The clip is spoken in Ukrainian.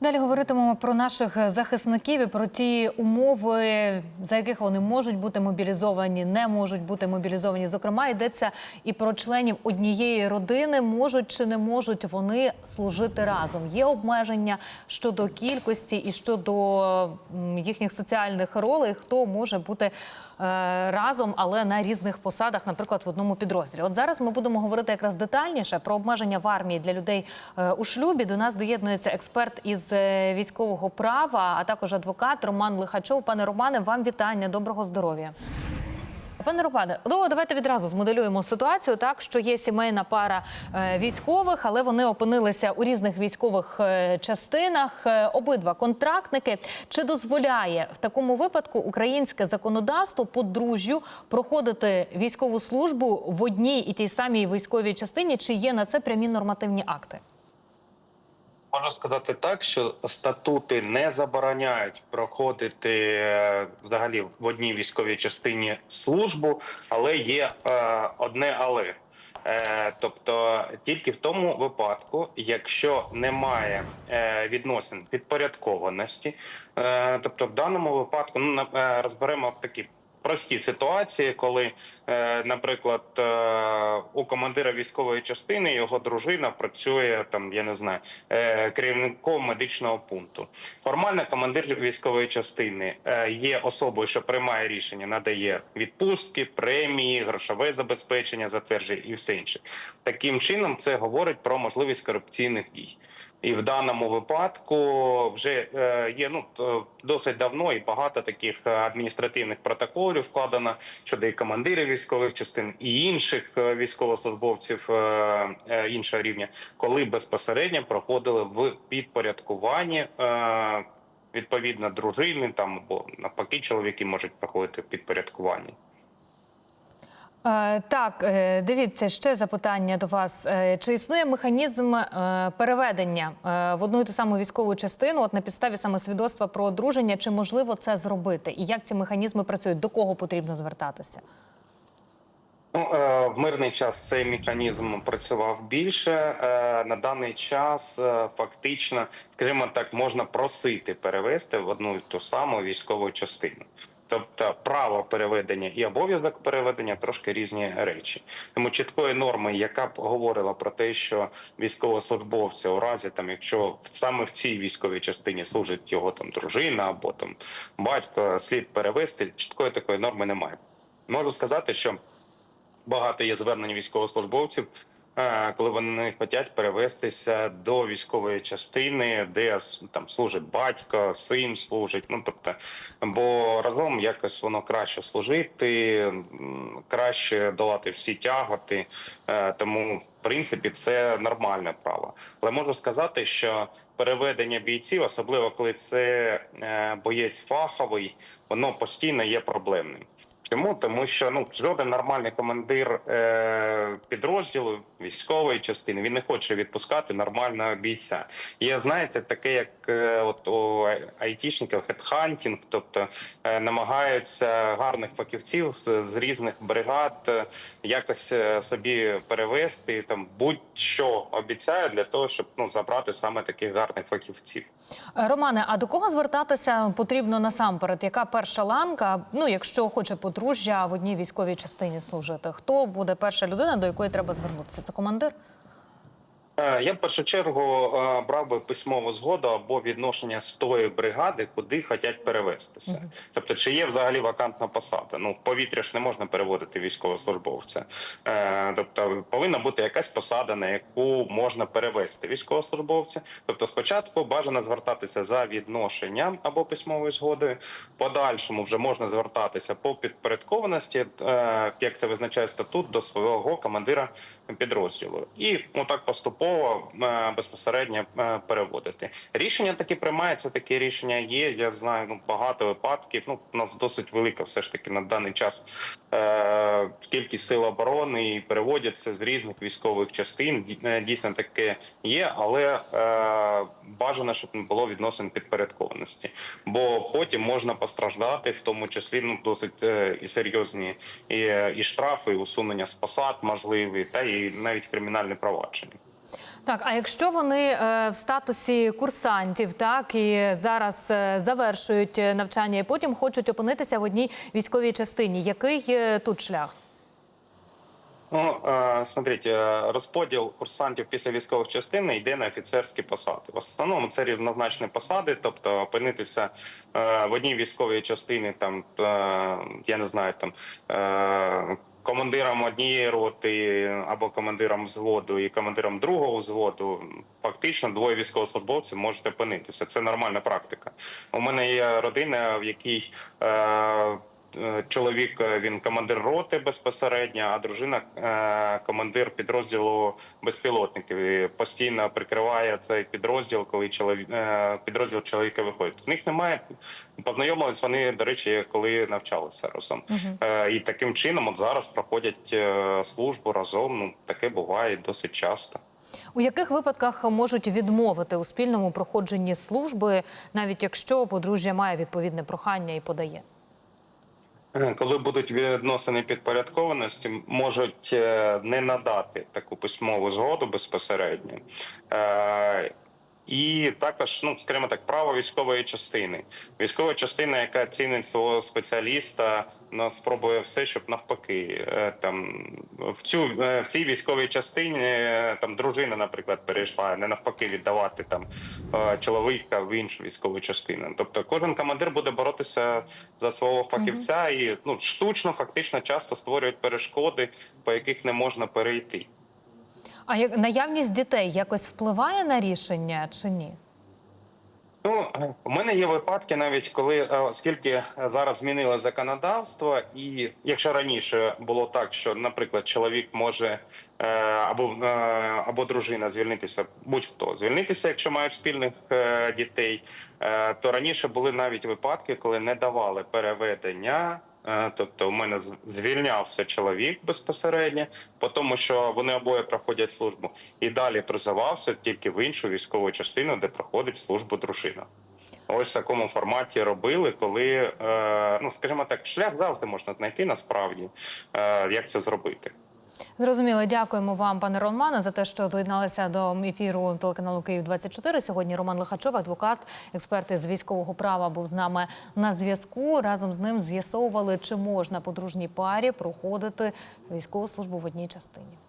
Далі говоритимемо про наших захисників і про ті умови, за яких вони можуть бути мобілізовані, не можуть бути мобілізовані. Зокрема, йдеться і про членів однієї родини, можуть чи не можуть вони служити разом. Є обмеження щодо кількості і щодо їхніх соціальних ролей, хто може бути е, разом, але на різних посадах, наприклад, в одному підрозділі. От зараз ми будемо говорити якраз детальніше про обмеження в армії для людей е, у шлюбі. До нас доєднується експерт із е, військового права, а також адвокат Роман Лихачов. Пане Романе, вам вітання. Доброго здоров'я. Пане Романе, ну давайте відразу змоделюємо ситуацію, так що є сімейна пара е, військових, але вони опинилися у різних військових е, частинах. Е, обидва контрактники. Чи дозволяє в такому випадку українське законодавство подружжю проходити військову службу в одній і тій самій військовій частині? Чи є на це прямі нормативні акти? Можна сказати так, що статути не забороняють проходити е, взагалі в одній військовій частині службу, але є е, одне але. Е, Тобто тільки в тому випадку, якщо немає відносин підпорядкованості, тобто в даному випадку ну розберемо такі прості ситуації, коли, е, наприклад, е, у командира військової частини його дружина працює там, я не знаю, е, керівником медичного пункту. Формально командир військової частини є особою, що приймає рішення, надає відпустки, премії, грошове забезпечення, затверджує і все інше. Таким чином, це говорить про можливість корупційних дій. І в даному випадку вже е, є ну досить давно і багато таких е, адміністративних протоколів складено щодо і командирів військових частин і інших е, військовослужбовців іншого рівня, коли безпосередньо проходили в підпорядкуванні. Відповідно, дружини там або навпаки, чоловіки можуть проходити. Е, Так, е, дивіться, ще запитання до вас. Е, Чи існує механізм е, переведення в одну і ту саму військову частину, от на підставі саме свідоцтва про одруження, чи можливо це зробити? І як ці механізми працюють? До кого потрібно звертатися? Ну, в мирний час цей механізм працював більше. На даний час фактично, скажімо так, можна просити перевести в одну і ту саму військову частину. Тобто право переведення і обов'язок переведення трошки різні речі. Тому чіткої норми, яка б говорила про те, що військовослужбовця у разі там, якщо саме в цій військовій частині служить його там дружина або там батько, слід перевести, чіткої такої норми немає. Можу сказати, що багато є звернень військовослужбовців, коли вони хочуть перевестися до військової частини, де там служить батько, син служить. Ну тобто, бо разом якось воно краще служити, краще долати всі тяготи. Е, Тому, в принципі, це нормальне право. Але можу сказати, що переведення бійців, особливо коли це е, боєць фаховий, воно постійно є проблемним. Чому? Тому що ну жоден нормальний командир е, підрозділу військової частини він не хоче відпускати нормального бійця. Є, знаєте, таке, як е, от у ай- айтішників хедхантінг, тобто е, намагаються гарних фахівців з, з різних бригад е, якось е, собі перевести там будь-що обіцяють для того, щоб ну забрати саме таких гарних фахівців. Е, Романе, а до кого звертатися потрібно насамперед? Яка перша ланка? Ну, якщо хоче подружжя в одній військовій частині служити, хто буде перша людина, до якої треба звернутися? Це командир? Е, Я в першу чергу е, брав би письмову згоду або відношення з тої бригади, куди хочуть перевестися. Тобто, чи є взагалі вакантна посада? Ну в повітря ж не можна переводити військовослужбовця. Е, Тобто повинна бути якась посада, на яку можна перевести військовослужбовця. Тобто, спочатку бажано звертатися за відношенням або письмовою згодою. Подальшому вже можна звертатися по підпорядкованості, як це визначає статут, до свого командира підрозділу, і отак поступово е, безпосередньо е, переводити. Рішення такі приймаються. Такі рішення є. Я знаю ну багато випадків. Ну у нас досить велика, все ж таки на даний час е, кількість сил оборони і переводяться з різних військових частин. Е, Дійсно таке є, але е, бажано, щоб не було відносин підпорядкованості, бо потім можна постраждати, в тому числі ну досить е, і серйозні і, і штрафи, і усунення з посад можливі, та і навіть кримінальне провадження. Так, а якщо вони е, в статусі курсантів, так і зараз е, завершують е, навчання і потім хочуть опинитися в одній військовій частині, який тут шлях? Ну, смотрите, розподіл курсантів після військових частин йде на офіцерські посади. В основному це рівнозначні посади, тобто опинитися в одній військовій частині, там я не знаю, там. Командиром однієї роти або командиром взводу і командиром другого взводу фактично двоє військовослужбовців можуть опинитися. Це нормальна практика. У мене є родина, в якій е, чоловік е, він командир роти безпосередньо, а дружина е, командир підрозділу безпілотників. І постійно прикриває цей підрозділ, коли чоловік е, підрозділ чоловіка виходить. В них немає познайомились вони, до речі, коли навчалися разом. Е, І таким чином, от зараз проходять е, службу разом. Ну таке буває досить часто. У яких випадках можуть відмовити у спільному проходженні служби, навіть якщо подружжя має відповідне прохання і подає? Е, Коли будуть відносини підпорядкованості, можуть е, не надати таку письмову згоду безпосередньо. І також, ну скажімо так, право військової частини. Військова частина, яка цінить свого спеціаліста, ну, спробує все, щоб навпаки, е, там в цю е, в цій військовій частині е, там дружина, наприклад, перейшла, не навпаки віддавати там чоловіка в іншу військову частину. Тобто, кожен командир буде боротися за свого фахівця і ну штучно, фактично, часто створюють перешкоди, по яких не можна перейти. А як наявність дітей якось впливає на рішення чи ні? Ну, у мене є випадки, навіть коли е, оскільки зараз змінили законодавство, і якщо раніше було так, що, наприклад, чоловік може е, або е, або дружина звільнитися, будь-хто звільнитися, якщо мають спільних дітей, то раніше були навіть випадки, коли не давали переведення. Е, Тобто, у мене звільнявся чоловік безпосередньо, по тому що вони обоє проходять службу, і далі призивався тільки в іншу військову частину, де проходить службу дружина. Ось в такому форматі робили, коли е, ну скажімо так, шлях завжди можна знайти насправді, е, як це зробити. Зрозуміло, дякуємо вам, пане Романе, за те, що доєдналися до ефіру телеканалу Київ 24 Сьогодні Роман Лихачов, адвокат, експерт із військового права, був з нами на зв'язку. Разом з ним з'ясовували, чи можна подружній парі проходити військову службу в одній частині.